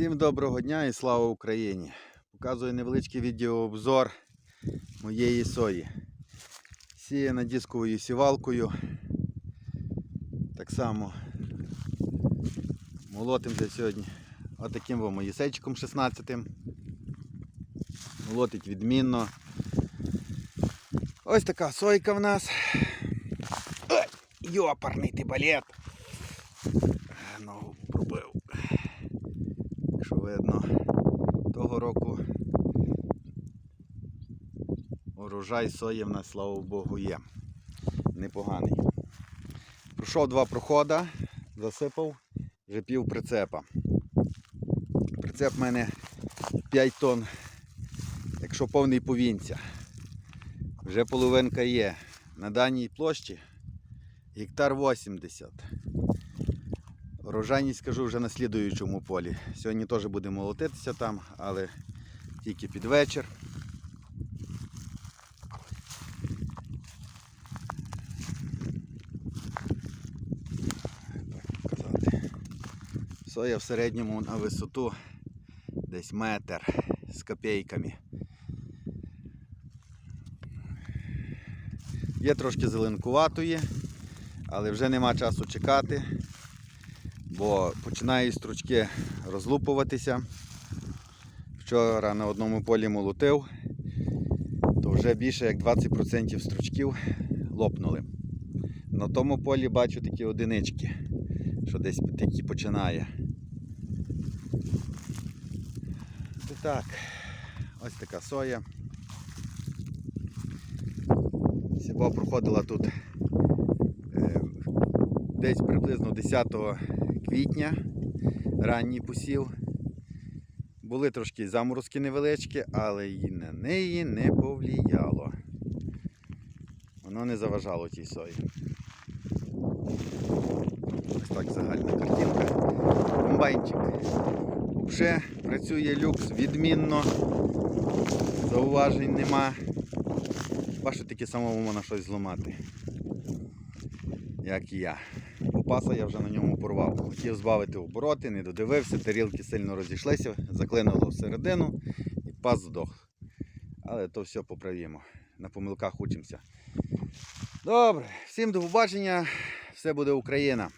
Всім доброго дня і слава Україні! Показую невеличкий відеообзор моєї сої. Сіяна дисковою сівалкою. Так само молотим вже сьогодні. Отаким во моїсейчиком 16. Молотить відмінно. Ось така сойка в нас. Ой, йопарний ти балет. Ногу пробив. Видно, того року урожай сої в нас, слава Богу, є. Непоганий. Пройшов два проходи, засипав вже пів прицепа. Прицеп в мене 5 тонн, якщо повний повінця. Вже половинка є. На даній площі гектар 80. Урожайність скажу вже на слідуючому полі. Сьогодні теж будемо молотитися там, але тільки під вечір. Соя в середньому на висоту десь метр з копійками. Є трошки зеленкуватої, але вже нема часу чекати бо починають стручки розлупуватися. Вчора на одному полі молотив, то вже більше як 20% стручків лопнули. На тому полі бачу такі одинички, що десь такі починає. І так, ось така соя. Сіба проходила тут е, десь приблизно 10 квітня, ранній посів. Були трошки заморозки невеличкі, але і на неї не повлияло. Воно не заважало тій сої. Ось так загальна картинка. Комбайнчик. Вже працює люкс відмінно. Зауважень нема. Бачу, таке самому можна щось зламати. Як і я. Попаса я вже на ньому порвав. Хотів збавити обороти, не додивився, тарілки сильно розійшлися, заклинуло всередину і пас здох. Але то все поправимо. На помилках учимося. Добре, всім до побачення. Все буде Україна.